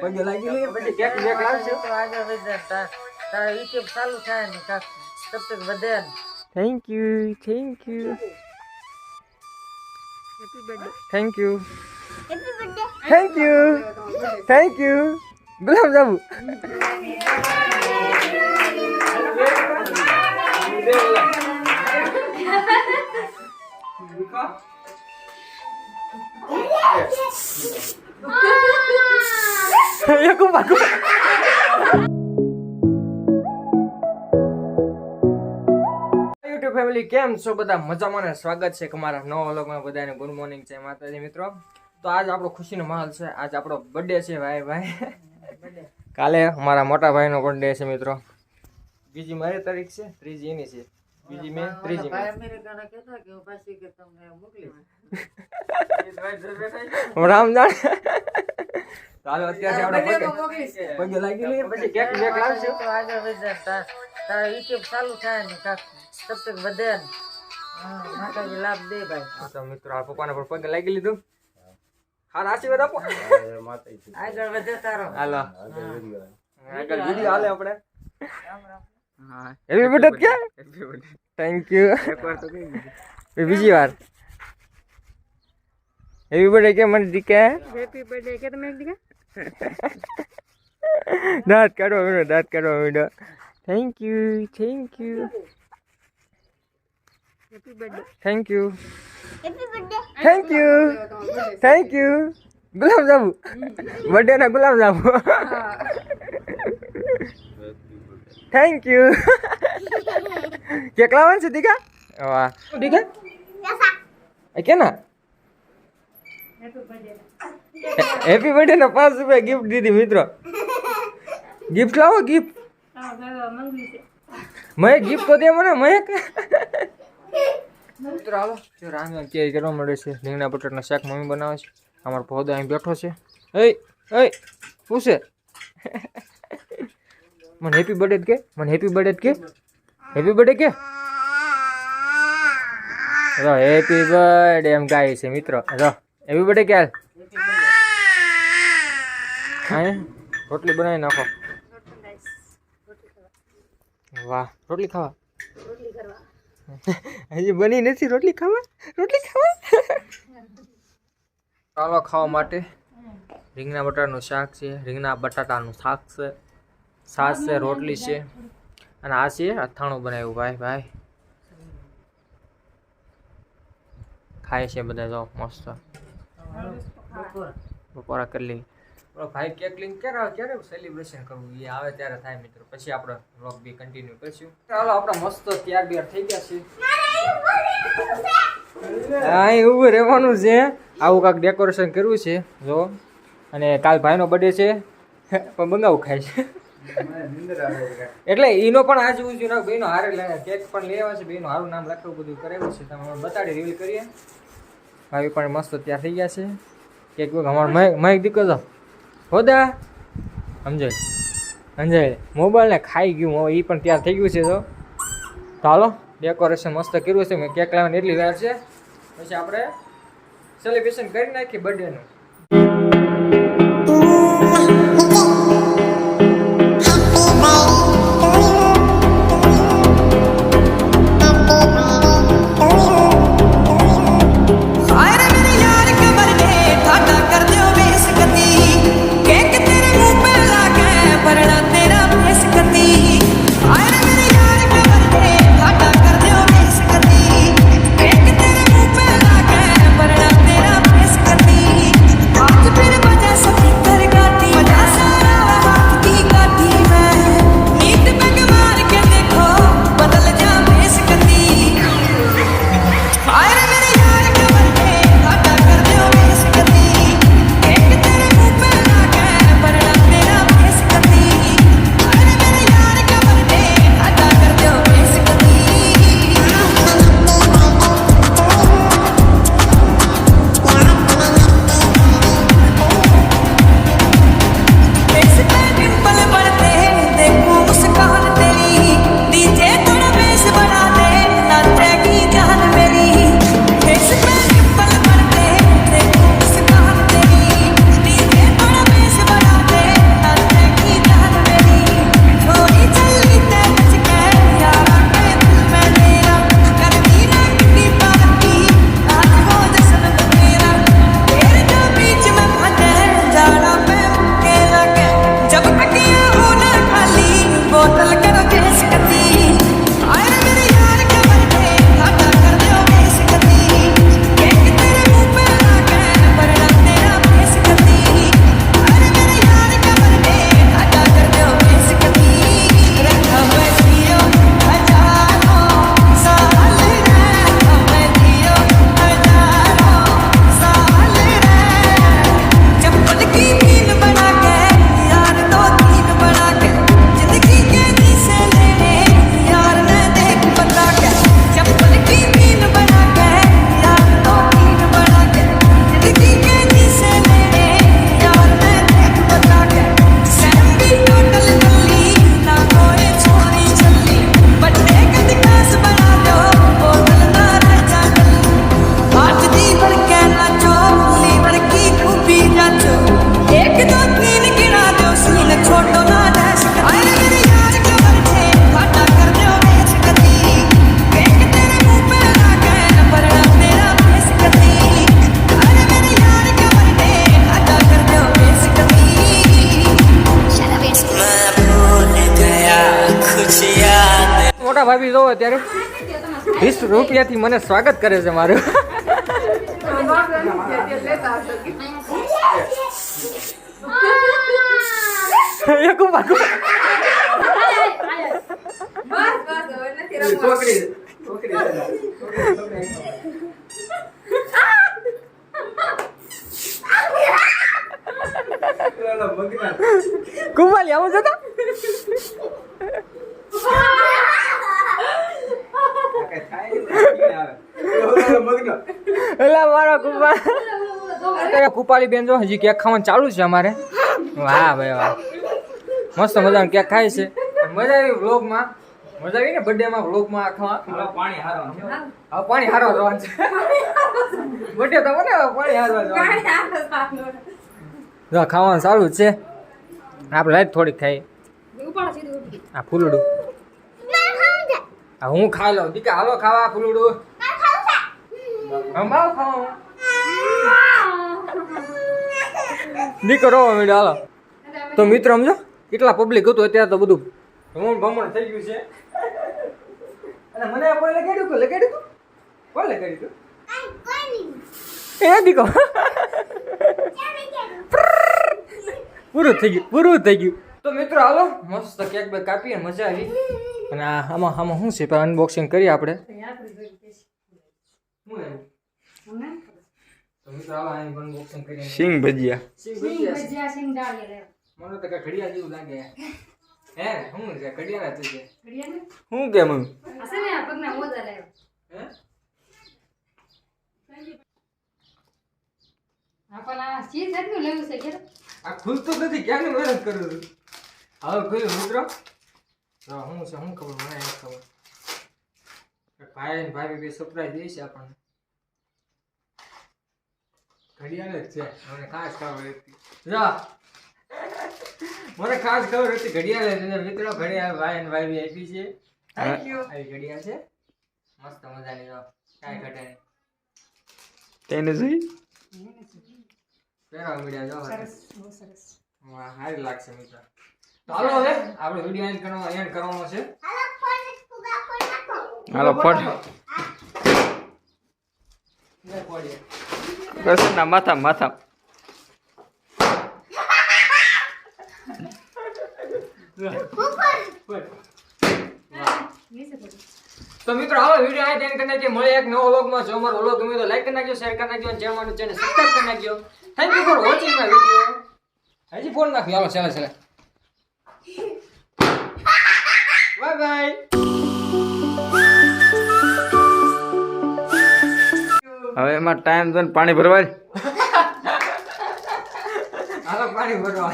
પગે લાગી લઈએ પછી કેક બેક લાવશે તો આગળ વધે તા- તારા YouTube ચાલુ થાય ને કાંક તબ તક વધે ને thank you thank you thank you thank you thank you gulab jamun એક પાકું bagus. ફેમિલી કેમ છો? બધા મજામાં ને સ્વાગત છે કે મારા નવા વ્લોગમાં બધાને. ગુડ મોર્નિંગ છે માતાજી મિત્રો. તો આજ આપણો ખુશીનો માહોલ છે. આજ આપણો બર્થડે છે ભાઈ ભાઈ. કાલે મારા મોટા ભાઈનો બર્થડે છે મિત્રો. બીજી મારી તારીખ છે? ત્રીજી એની છે. બીજી મેં ત્રીજી મે. રામ જાણ ચાલો અત્યારે આપણે પગે પગે લાગી લઈએ પછી કેક બેક લાવશે તો આગળ વધે તા- તારા YouTube ચાલુ થાય ને કાંક તબ તક વધે ને. હા, માતાજી લાભ દે ભાઈ. હા તો મિત્રો આ પપ્પાને પણ પગે લાગી લીધું. હાલ આશીર્વાદ આપો. આગળ વધે તારો. હાલો. આગળ વીડિયો હાલે આપણે. રામ રામ હેપી બર્થડે કે થેન્ક યુ બીજી વાર. હેપી બર્થડે કે મને દીકા? હેપી બર્થડે કે તમે એક દીકા? દાંત કાઢવા માંડો દાંત કાઢવા માંડો thank you thank you happy birthday thank you thank you thank you gulab jamun birthday ના gulab jamun thank you cake van છે દીકા વાહ દીકા એ કે ના હેપી બર્થડે ના પાંચ રૂપિયા ગિફ્ટ દીધી મિત્રો. ગિફ્ટ લાવો ગિફ્ટ મહેક ગિફ્ટ તો દે મને મહેક મિત્રો આવો. જો રામ તૈયારી કરવા મળે છે રીંગણા બટાટાના શાક મમ્મી બનાવે છે. અમારો પૌદો અહીં બેઠો છે. એ એ શું છે? મને હેપી બર્થડે કે? મને હેપી બર્થડે કે? હેપી બર્થડે કે? રો હેપી બર્થડે એમ ગાય છે મિત્રો. રો હેપી બર્થડે કે હાલ? હા રોટલી બનાવી નાખો. વાહ, રોટલી ખાવા? હજી બની નથી રોટલી ખાવા? રોટલી ખાવા? ચાલો ખાવા માટે. રીંગણા બટાટાનું શાક છે, રીંગણા બટાટાનું શાક છે છાશ છે, રોટલી છે. અને આ છે અથાણું બનાવ્યું. ભાઈ ભાઈ. ખાય છે બધા જો, મસ્ત. બપોરા. કરી લઈ ભાઈ કેક લિંક ક્યારે ક્યારે સેલિબ્રેશન કરવું? એ આવે ત્યારે થાય મિત્રો. પછી આપણે વ્લોગ બી કન્ટિન્યુ કરીશું. ચાલો આપણે મસ્ત ત્યાર બિયાર થઈ ગયા છે હા ઊભું રહેવાનું છે. આવું કાંક ડેકોરેશન કર્યું છે, જો. અને કાલ ભાઈનો બર્થડે છે. પણ બંગાવું ખાય છે. એટલે એનો પણ આજ ઉજ્યું ના બેનો હારે કેક પણ લેવા છે. બેનો હારું નામ લખાવું બધું કરેલું છે. તમે બતાડી રિવીલ કરીએ. ભાઈ પણ મસ્ત ત્યાં થઈ ગયા છે. કેક અમારો મહેક મહેક દીકો તો હોદા? સમજો સમજાય મોબાઈલને ખાઈ ગયું હવે એ પણ તૈયાર થઈ ગયું છે તો ચાલો ડેકોરેશન મસ્ત કર્યું છે, મેં કેક લાવવાની એટલી વાર છે. પછી આપણે સેલિબ્રેશન કરી નાખીએ બર્થડેનું ભાભી જોવો ત્યારે વીસ રૂપિયાથી મને સ્વાગત કરે છે મારું. કુમાલી આવું જતો. એલા મારો કુપા અત્યારે કુપાલી બેન જો હજી કેક ખાવાનું ચાલુ છે અમારે. વાહ ભાઈ વાહ. મસ્ત મજાનું કેક ખાય છે. મજા આવી વ્લોગમાં. મજા આવી ને બર્થડે માં વ્લોગમાં આખા. પાણી હારવાનું હવે પાણી હારવા જવાનું છે. બર્થડે તો મને પાણી હારવા જવાનું જો ખાવાનું ચાલુ જ છે. આપણે લાઈટ થોડીક ખાઈ આ ફૂલડું. હું ખાઈ લઉં. દીકા હાલો ખાવા ફૂલડું હંભાવ ખાવા દીકરો મીડો હાલો. તો મિત્રો સમજો, કેટલા પબ્લિક હતું અત્યારે તો બધું. ભમણ ભમણ થઈ ગયું છે. અને મને કોઈ લગાડ્યું તું? લગાડ્યું તું? એ દીકો પૂરું થઈ ગયું, પૂરું થઈ ગયું. તો મિત્રો, હાલો, મસ્ત કેક બેક કાપીએ, મજા આવી. અને આ આમાં આમાં શું છે? અનબોક્સિંગ કરીએ આપણે. સિંગ ભજીયા. સિંગ ભજીયા છે. મને તો કઈ ઘડિયાળ જેવું લાગે. હે શું છે? ઘડિયાળ જ છે શું કેમ હે? આ ખુલતું જ નથી. ક્યાંની મહેનત કરું છું? હવે ખુલ્યું મિત્રો. શું છે શું ખબર? મને એ ખબર. ભાઈ ને ભાભી બે સરપ્રાઈઝ દે છે આપણને. ઘડિયાળ જ છે. મને ખાસ ખબર હતી. જા. મને ખાસ ખબર હતી ઘડિયાળ જ છે મિત્રો ઘડિયાળ ભાઈ ને ભાભી આપી છે. આવી ઘડિયાળ છે. મસ્ત મજાની જો. કાંઈ ઘટે નહીં. તેને જોઈ? પહેરવા મળ્યા જો. વાહ સારી લાગશે મિત્ર. હાલો હવે આપણે વિડિયો એન્ડ કરવાનો એન્ડ કરવાનો છે. હાલો ફટ. પ્રસન્નના માથા માથા તો મિત્રો હાલો વીડિયો આ એન્ડ કરી નાખીએ. મળે એક નવો વ્લોગમાં જો અમારો વ્લોગ ગમે તો લાઈક કરી નાખજો શેર કરી નાખજો અને ચેનલ ચેનલ સબસ્ક્રાઇબ કરી નાખજો. Thank you for watching my video હજી ફોન નાખ્યો હાલો ચાલો ચાલો. બાય બાય હવે એમાં ટાઈમ જોઈને પાણી ભરવા હાલો પાણી ભરવા.